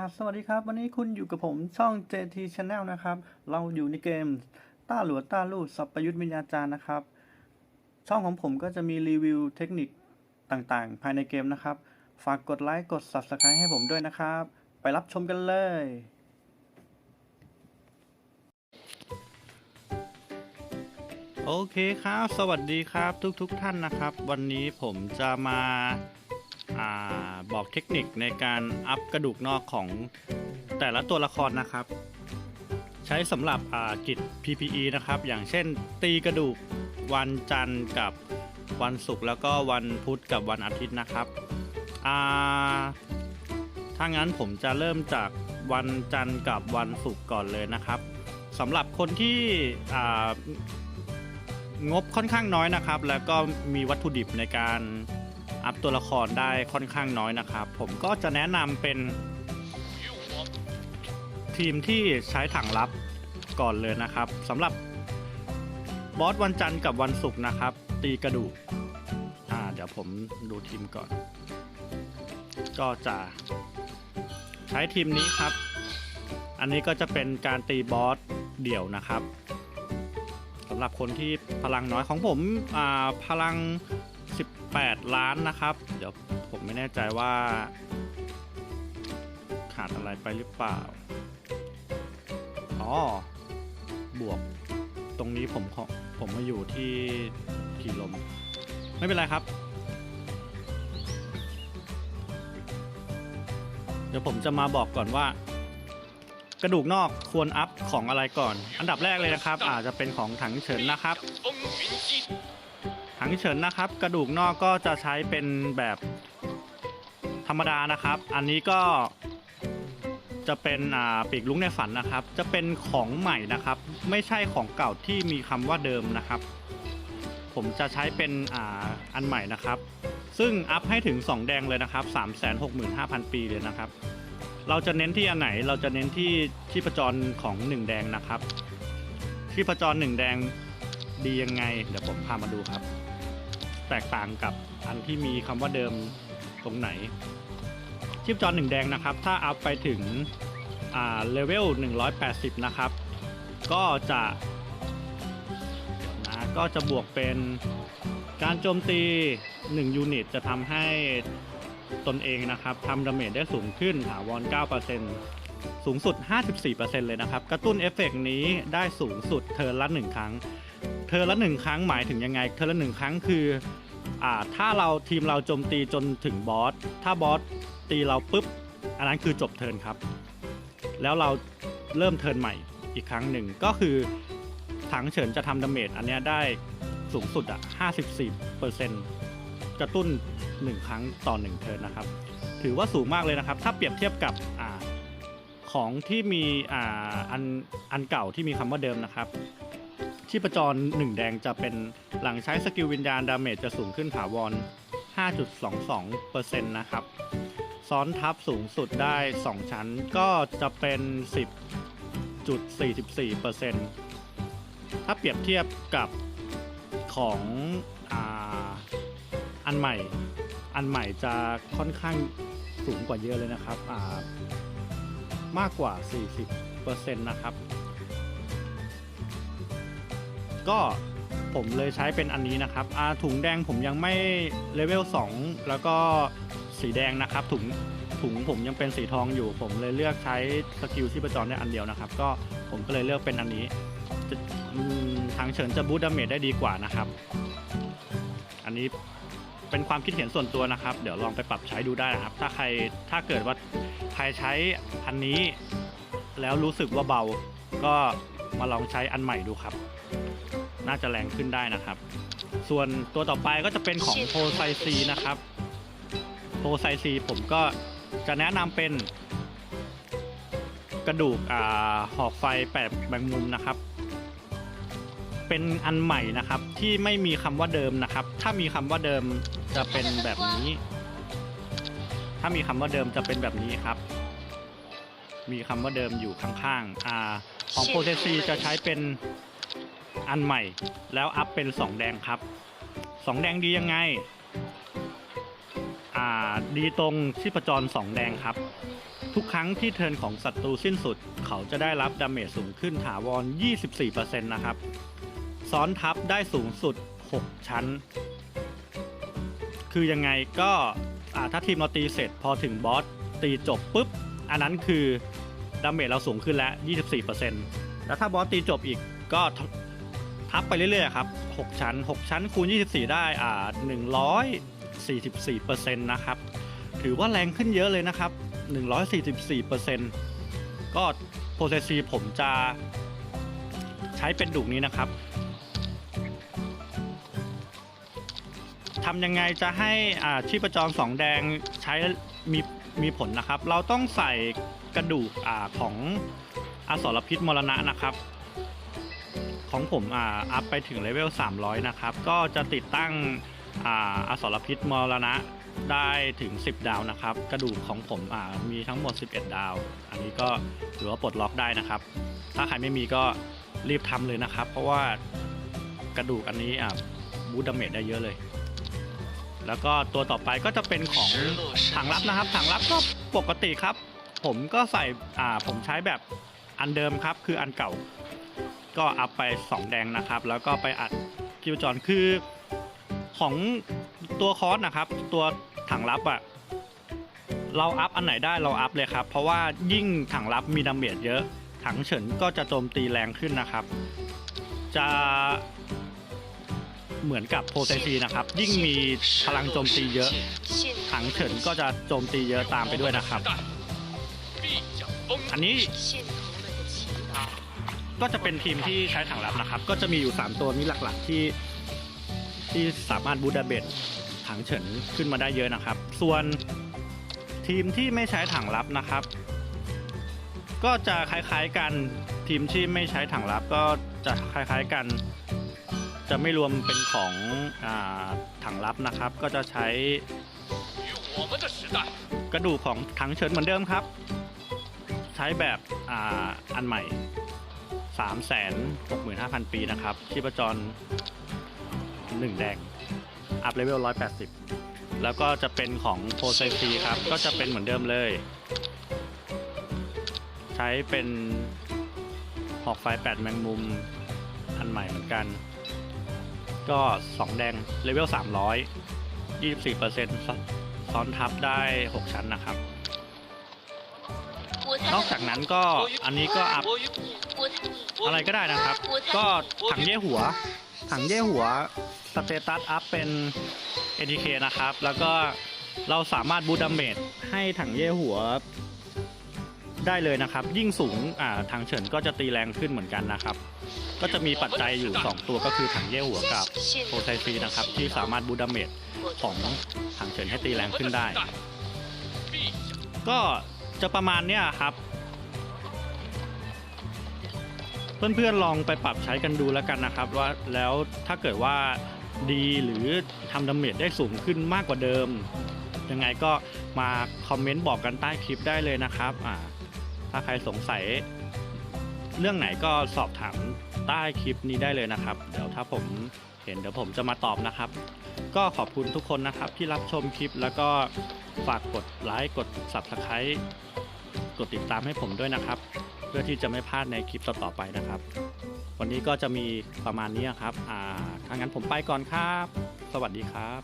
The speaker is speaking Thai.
ราบสวัสดีครับ วันนี้คุณอยู่กับผมช่อง JT Channel นะครับ เราอยู่ในเกมต้าหลัวต้าลู่สัพยุทธวิญญาจารย์นะครับ ช่องของผมก็จะมีรีวิวเทคนิคต่างๆ ภายในเกมนะครับ ฝากกดไลค์กด Subscribe ให้ผมด้วยนะครับ ไปรับชมกันเลย โอเคครับ สวัสดีครับทุกๆทท่านนะครับ วันนี้ผมจะมา อบอกเทคนิคในการอัพกระดูกนอกของแต่ละตัวละครนะครับ ใช้สำหรับกิจ PPE นะครับ อย่างเช่นตีกระดูกวันจันทร์กับวันศุกร์แล้วก็วันพุธกับวันอาทิตย์นะครับถ้างั้นผมจะเริ่มจากวันจันทร์กับวันศุกร์ก่อนเลยนะครับสำหรับคนที่งบค่อนข้างน้อยนะครับ แล้วก็มีวัตถุดิบในการ อัพตัวละครได้ค่อนข้างน้อยนะครับ ผมก็จะแนะนำเป็น ทีมที่ใช้ถังลับก่อนเลยนะครับสำหรับบอสวันจันทร์กับวันศุกร์นะครับ ตีกระดูกอ่าเดี๋ยวผมดูทีมก่อน ก็จะใช้ทีมนี้ครับ อันนี้ก็จะเป็นการตีบอสเดี่ยวนะครับสำหรับคนที่พลังน้อยของผมอ่าพลัง 8 ล้านนะครับ เดี๋ยวผมไม่แน่ใจว่า ขาดอะไรไปหรือเปล่า อ๋อ บวก ตรงนี้ผมขอผมมาอยู่ที่ขี่ลม ไม่เป็นไรครับ เดี๋ยวผมจะมาบอกก่อนว่า กระดูกนอกควรอัพของอะไรก่อน อันดับแรกเลยนะครับ อาจจะเป็นของถังเฉินนะครับ ถังเฉินนะครับ กระดูกนอกก็จะใช้เป็นแบบธรรมดานะครับ อันนี้ก็จะเป็นอ่าปีกลุงในฝันนะครับ จะเป็นของใหม่นะครับ ไม่ใช่ของเก่าที่มีคำว่าเดิมนะครับ ผมจะใช้เป็นอ่าอันใหม่นะครับ ซึ่งอัพให้ถึง 2 แดงเลยนะครับ 365,000 ปีเลยนะครับ เราจะเน้นที่อันไหนเราจะเน้นที่ชีพจรของ 1 แดงนะครับชีพจร 1 แดงดียังไง เดี๋ยวผมพามาดูครับ แตกต่างกับอันที่มีคำว่าเดิมตรงไหนชีพจรหนึ่งแดงนะครับ ถ้าอัพไปถึงเลเวล 180 นะครับ ก็จะนะก็จะบวกเป็นการโจมตี 1 ยูนิต จะทำให้ตนเองนะครับทำดาเมจได้สูงขึ้นถาวร 9%สูงสุด 54%เลยนะครับ กระตุ้นเอฟเฟกต์นี้ได้สูงสุดเทิร์นละ 1 ครั้ง เทิร์นละ 1 ครั้งหมายถึงยังไง เทิร์นละ 1 ครั้งคือ อ่าถ้าเราทีมเราโจมตีจนถึงบอส ถ้าบอสตีเราปุ๊บ อันนั้นคือจบเทิร์นครับ แล้วเราเริ่มเทิร์นใหม่อีกครั้งหนึ่งก็คือถังเฉินจะทำดาเมจอันเนี้ยได้สูงสุดอะ54%กระตุ้น 1 ครั้งต่อ 1 เทิร์นนะครับ ถือว่าสูงมากเลยนะครับ ถ้าเปรียบเทียบกับอของที่มีออันอันเก่าที่มีคำว่าเดิมนะครับ ชีพจร 1 แดงจะเป็นหลังใช้สกิลวิญญาณดาเมจจะสูงขึ้นถาวร 5.22%นะครับ ซ้อนทับสูงสุดได้ 2 ชั้นก็จะเป็น 10.44%ถ้าเปรียบเทียบกับของอาอันใหม่ อันใหม่จะค่อนข้างสูงกว่าเยอะเลยนะครับอ่ามากกว่า 40%นะครับ ก็ผมเลยใช้เป็นอันนี้นะครับอ่าถุงแดงผมยังไม่เลเวล2แล้วก็สีแดงนะครับ ถุงถุงผมยังเป็นสีทองอยู่ ผมเลยเลือกใช้สกิลที่ประจรได้อันเดียวนะครับ ก็ผมก็เลยเลือกเป็นอันนี้จะอืมทางเฉินจะบูตดาเมจได้ดีกว่านะครับ อันนี้เป็นความคิดเห็นส่วนตัวนะครับ เดี๋ยวลองไปปรับใช้ดูได้นะครับ ถ้าใครถ้าเกิดว่าใครใช้อันนี้ แล้วรู้สึกว่าเบา ก็มาลองใช้อันใหม่ดูครับ น่าจะแรงขึ้นได้นะครับ ส่วนตัวต่อไปก็จะเป็นของโพไซซีนะครับโพไซซีผมก็จะแนะนำเป็น กระดูกอ่าหอกไฟแปดแบงมุมนะครับ เป็นอันใหม่นะครับที่ไม่มีคำว่าเดิมนะครับ ถ้ามีคำว่าเดิมจะเป็นแบบนี้ ถ้ามีคำว่าเดิมจะเป็นแบบนี้ครับ มีคำว่าเดิมอยู่ข้างๆอ่าของโพไซซีจะใช้เป็น อันใหม่ แล้วอัพเป็น2แดงครับ2แดงดียังไง อ่าดีตรงชีพจร2แดงครับ ทุกครั้งที่เทิร์นของศัตรูสิ้นสุด เขาจะได้รับดาเมจสูงขึ้นถาวร 24%นะครับ ซ้อนทับได้สูงสุด 6 ชั้น คือยังไงก็ถ้าทีมเราตีเสร็จพอถึงบอสตีจบปุ๊บ อันนั้นคือดาเมจเราสูงขึ้นแล้ว 24%แล้วถ้าบอสตีจบอีกก็ ทับไปเรื่อยๆครับ 6 ชั้น 6 ชั้นคูณ 24 ได้อ่า144%นต์นะครับ ถือว่าแรงขึ้นเยอะเลยนะครับ 144%ก็โปรเซสซีผมจะใช้เป็นดุกนี้นะครับทำยังไงจะให้อ่าชีพจรสองแดงใช้มีมีผลนะครับ เราต้องใส่กระดูกอ่าของอสรพิษมรณะนะครับ ของผมอ่าอัพไปถึงเลเวล 300 นะครับ ก็จะติดตั้งอ่าอสรพิษมรณะได้ถึง 10 ดาวนะครับ กระดูกของผมอ่ามีทั้งหมด 11 ดาว อันนี้ก็ถือว่าปลดล็อกได้นะครับ ถ้าใครไม่มีก็รีบทำเลยนะครับ เพราะว่ากระดูกอันนี้อ่าบูดดาเมจได้เยอะเลย แล้วก็ตัวต่อไปก็จะเป็นของถังลับนะครับถังลับก็ปกติครับ ผมก็ใส่อ่าผมใช้แบบอันเดิมครับ คืออันเก่า ก็อัพไป 2 แดงนะครับ แล้วก็ไปอัดคิวจอนคือของตัวคอสนะครับ ตัวถังลับอะเราอัพอันไหนได้เราอัพเลยครับ เพราะว่ายิ่งถังลับมีดาเมจเยอะ ถังเฉินก็จะโจมตีแรงขึ้นนะครับ จะเหมือนกับโพเซซีนะครับ ยิ่งมีพลังโจมตีเยอะ ถังเฉินก็จะโจมตีเยอะตามไปด้วยนะครับ อันนี้ ก็จะเป็นทีมที่ใช้ถังลับนะครับ ก็จะมีอยู่ 3 ตัวนี้หลักๆที่ที่สามารถบูดาเบตถังเฉินขึ้นมาได้เยอะนะครับ ส่วนทีมที่ไม่ใช้ถังลับนะครับ ก็จะคล้ายๆกันทีมที่ไม่ใช้ถังลับก็จะคล้ายๆกัน จะไม่รวมเป็นของอถังลับนะครับ ก็จะใช้กระดูกของถังเฉินเหมือนเดิมครับ ใช้แบบออันใหม่ 365,000 ปีนะครับ ชีพจร 1 แดง อัพเลเวล 180 แล้วก็จะเป็นของโพไซฟีครับ ก็จะเป็นเหมือนเดิมเลย ใช้เป็นหอกไฟ 8 แมงมุม อันใหม่เหมือนกัน ก็ 2 แดง เลเวล 300 24%ซ้อนทับได้ 6 ชั้นนะครับนอกจากนั้นก็อันนี้ก็อัพ อะไรก็ได้นะครับ ก็ถังเย่หัว ถังเย่หัวสเตตัสอัพเป็น ATK นะครับ แล้วก็เราสามารถบูดาเมจให้ถังเย่หัวได้เลยนะครับ ยิ่งสูงอ่าทางเฉินก็จะตีแรงขึ้นเหมือนกันนะครับ ก็จะมีปัจจัยอยู่ 2 ตัวก็คือถังเย่หัวกับโพไซฟีนะครับ ที่สามารถบูดาเมจของถังเฉินให้ตีแรงขึ้นได้ ก็จะประมาณเนี้ยครับ เพื่อนๆลองไปปรับใช้กันดูแล้วกันนะครับ ว่าแล้วถ้าเกิดว่าดีหรือทำดาเมจได้สูงขึ้นมากกว่าเดิม ยังไงก็มาคอมเมนต์บอกกันใต้คลิปได้เลยนะครับอ่าถ้าใครสงสัย เรื่องไหนก็สอบถามใต้คลิปนี้ได้เลยนะครับ เดี๋ยวถ้าผมเห็นเดี๋ยวผมจะมาตอบนะครับ ก็ขอบคุณทุกคนนะครับที่รับชมคลิปแล้วก็ฝากกดไลค์กด Subscribe กดติดตามให้ผมด้วยนะครับ เพื่อที่จะไม่พลาดในคลิปต่อๆไปนะครับ วันนี้ก็จะมีประมาณนี้ครับอ่าถ้างั้นผมไปก่อนครับ สวัสดีครับ